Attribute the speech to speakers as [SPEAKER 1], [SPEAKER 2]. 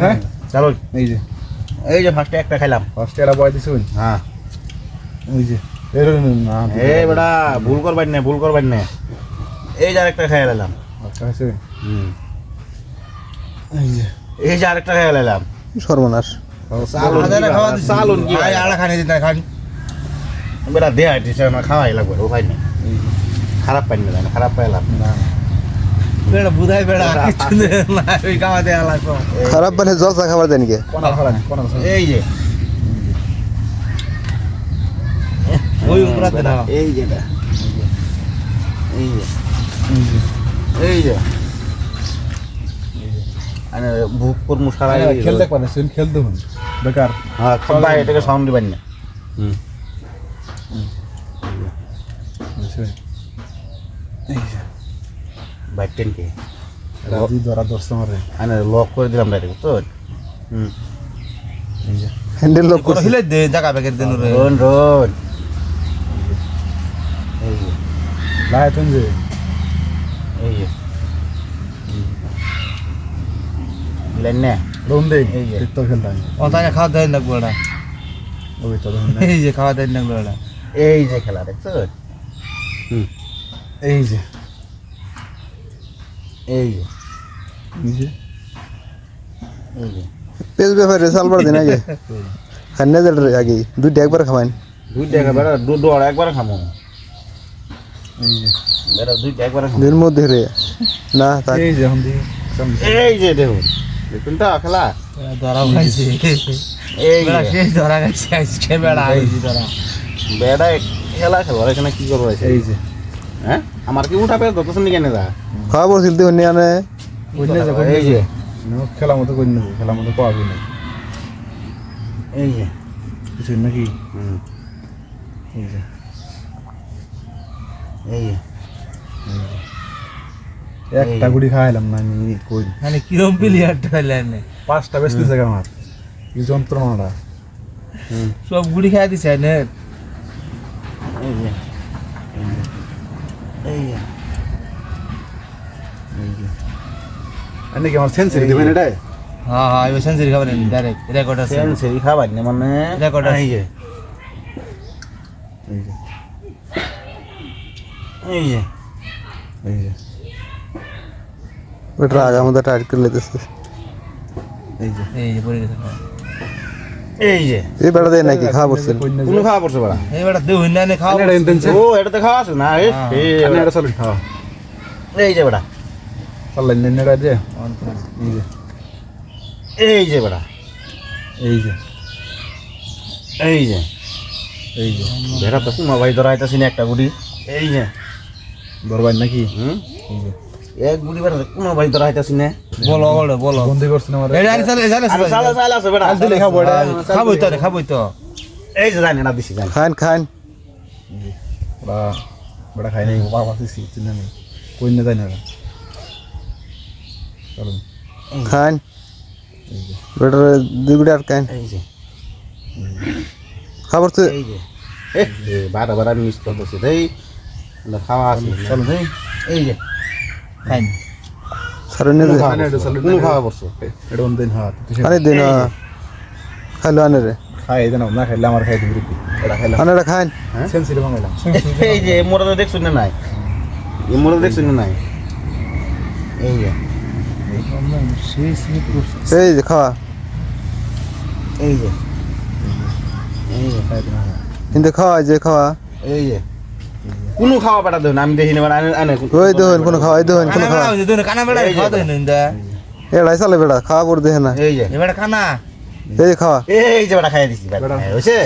[SPEAKER 1] হ্যাঁ?
[SPEAKER 2] চলো।
[SPEAKER 1] এই যে।
[SPEAKER 2] এই যে ফার্স্টে একটা খাইলাম।
[SPEAKER 1] ফার্স্টে এটা বয় দিছুন
[SPEAKER 2] হ্যাঁ।
[SPEAKER 1] এই যে।
[SPEAKER 2] বেটা ভুল করবার না ভুল করবার না। এই যে আরেকটা
[SPEAKER 1] আচ্ছা
[SPEAKER 2] হুম।
[SPEAKER 1] এই যে।
[SPEAKER 2] এই যে আরেকটা
[SPEAKER 3] সর্বনাশ।
[SPEAKER 2] চালুন কি
[SPEAKER 4] আড়া খানি দিতে খান।
[SPEAKER 2] বেটা দেয়া দিছে না খাওয়াই লাগবে ও খারাপ পাই না খারাপ পাইলাম।
[SPEAKER 1] না।
[SPEAKER 4] বেড়া বুধাই বেড়া কিছু না ওই কামাতে আলা
[SPEAKER 3] খারাপ মানে জলসা খাবার দেন কে
[SPEAKER 1] কোনা
[SPEAKER 2] এই যে।
[SPEAKER 4] ওই উমরাতে না
[SPEAKER 2] এই যে। এই যে। এই যে। আরে ভুক
[SPEAKER 1] খেলতে পারে সেন খেলতে হন বেকার।
[SPEAKER 2] হ্যাঁ বাইরে থেকে সাউন্ড দিবেন না। হুম।
[SPEAKER 1] এই যে।
[SPEAKER 2] বাইক টেনকে
[SPEAKER 1] এটা ধরা দর্শন মারে
[SPEAKER 2] আনে লক করে দিলাম ডাইরেক্ট তো হুম।
[SPEAKER 1] এই যে।
[SPEAKER 3] হ্যান্ডেল লক
[SPEAKER 4] করে হিলে দে জায়গা বেকের দেন রে
[SPEAKER 2] রোন রোন এই যে।
[SPEAKER 1] লাই তুন যে।
[SPEAKER 2] এই যে। দিলেন না।
[SPEAKER 1] রোন দে টিকটক
[SPEAKER 4] ও তাই খাওয়া দেন না বেড়া
[SPEAKER 1] ওই তো
[SPEAKER 4] এই যে খাওয়া দেন না বেড়া
[SPEAKER 2] এই যে খেলা দেখছ? হুম।
[SPEAKER 1] এই যে।
[SPEAKER 2] এই যে
[SPEAKER 1] এই যে
[SPEAKER 2] এই যে
[SPEAKER 3] পেজ ব্যাপারে সালবার দিন আগে খান্নে দেড় আগে দুইটা একবার খাওয়ান
[SPEAKER 2] দুই টাকা বেড়া দু দোয়ার একবার খামো
[SPEAKER 1] এই যে
[SPEAKER 2] বেড়া দুই টাকা একবার খামো
[SPEAKER 3] দুইর মধ্যে রে না থাক
[SPEAKER 1] এই যে হন দি
[SPEAKER 2] এই যে দেখুন দেখুন তো খেলা
[SPEAKER 4] ধরা খাইছে
[SPEAKER 2] এই
[SPEAKER 4] বেড়া
[SPEAKER 2] যে
[SPEAKER 4] শেষ ধরা খাইছে আজকে বেড়া আইছি ধরা
[SPEAKER 2] বেড়া খেলা খেলোয়াড় এখানে কি করব এসে?
[SPEAKER 1] এই যে
[SPEAKER 2] হ্যাঁ? আমার কি উঠা পেয়ে ধরতেছেন নি কেন দা
[SPEAKER 3] খাওয়া পড়ছিল তো নিয়ে আনে।
[SPEAKER 1] কইনে যে
[SPEAKER 2] এই যে।
[SPEAKER 1] খেলা মতো কইনে যে খেলা মতো পাবি না।
[SPEAKER 2] এই যে
[SPEAKER 1] কিছু নাকি?
[SPEAKER 2] হুম,
[SPEAKER 1] এই যে।
[SPEAKER 2] এই যে।
[SPEAKER 1] একটা গুড়ি খাইলাম না আমি কই?
[SPEAKER 4] মানে কিরম প্লেয়ার ঢাইলেন
[SPEAKER 1] পাঁচটা বেশি জায়গা আমার। কি যন্ত্রণাটা।
[SPEAKER 4] সব গুড়ি খাই দিছে না
[SPEAKER 2] এই যে এই যে
[SPEAKER 1] এনে কি আমার সেন্সরি দিবেন এটা
[SPEAKER 4] হ্যাঁ হ্যাঁ এবার সেঞ্চুরি খাবেন ডাইরেক্ট রেকর্ড আছে।
[SPEAKER 2] সেঞ্চুরি খাবার না মানে?
[SPEAKER 4] রেকর্ড আছে।
[SPEAKER 2] এই যে।
[SPEAKER 1] এই যে।
[SPEAKER 2] এই যে।
[SPEAKER 3] ওটা আগা মধ্যে টাইট করে লেতেছে
[SPEAKER 1] এই যে।
[SPEAKER 4] এই যে পড়ে গেছে।
[SPEAKER 2] এই যে।
[SPEAKER 3] এই বেড়া দেয় নাকি খাওয়া পড়ছিল
[SPEAKER 2] কোনো খাওয়া পড়ছে বেড়া?
[SPEAKER 4] এই বেটা দেউ না নে খাও
[SPEAKER 1] এটা ইন্টেন্সিভ
[SPEAKER 2] ও এটা তো খাওয়া আছে না এই
[SPEAKER 4] হ্যাঁ।
[SPEAKER 2] এই
[SPEAKER 1] এনে
[SPEAKER 2] বেড়া।
[SPEAKER 1] এটা চলে খাওয়া।
[SPEAKER 2] এই যে বেড়া।
[SPEAKER 1] চললেন নেন এটা যে। এই যে।
[SPEAKER 2] এই যে বেড়া
[SPEAKER 1] এই যে।
[SPEAKER 2] এই যে।
[SPEAKER 1] এই যে।
[SPEAKER 2] বেড়া তো কুমা ভাই ধরা আইতাছি না একটা গুড়ি এই যে।
[SPEAKER 1] দরবার নাকি?
[SPEAKER 2] হুম?
[SPEAKER 1] এই যে।
[SPEAKER 2] এক গুড়ি বেড়া কুমা ভাই ধরা আইতাছি না।
[SPEAKER 4] বলো বলো বলো।
[SPEAKER 1] বন্দি করছেন আমার।
[SPEAKER 4] এই জানি স্যার জানি
[SPEAKER 2] আরে চালা চালা আছে বেড়া
[SPEAKER 1] আজ দিলে খাব এটা।
[SPEAKER 4] খাবই তো রে খাবই তো।
[SPEAKER 2] এই যে জানি না দিছি জানি।
[SPEAKER 3] খান খান।
[SPEAKER 1] বড়া বড়া খাই নাই বাবা সিসি চিন্তা নেই। কইনে যায় না এটা। চলুন
[SPEAKER 3] খান। বেটার দুই গুড়ি আর খান। খাবার তো
[SPEAKER 2] বারা বারা মিস করতেছি না খাওয়া আছে। চলো এই এই যে।
[SPEAKER 4] খাই
[SPEAKER 3] সারে নিয়ে
[SPEAKER 2] কোনো
[SPEAKER 3] দে?
[SPEAKER 2] কোনো খাওয়া করছ?
[SPEAKER 1] এটা অন দিন হাত
[SPEAKER 3] আনে দিন খাইলো আনে রে।
[SPEAKER 1] খাই দেন না খাইলে আমার খাই দিবি এটা খাইলাম।
[SPEAKER 3] আনে খান
[SPEAKER 1] সেন্সরি বাঙাইলাম
[SPEAKER 2] এই যে মোড়া তো দেখছুন না নাই? এই মোড়া দেখছুন না নাই? এই যে।
[SPEAKER 3] এই যে খাওয়া।
[SPEAKER 2] এই যে।
[SPEAKER 3] কিন্তু খাওয়া যে খাওয়া।
[SPEAKER 2] এই যে। কোনো খাওয়া বেটা দেন আমি দেখি না বেটা আনে
[SPEAKER 3] ওই দেখুন কোনো খাওয়া দেখুন কোনো খাওয়া।
[SPEAKER 4] বেড়া কানা বেড়া খাওয়া দেন
[SPEAKER 3] এড়াই চালে বেড়া খাওয়া পড় দেখে না।
[SPEAKER 2] এই যে।
[SPEAKER 4] এবারে কানা।
[SPEAKER 3] এই খাওয়া।
[SPEAKER 2] এই যে বেটা খাইয়া দিছি বেটা। হয়েছে?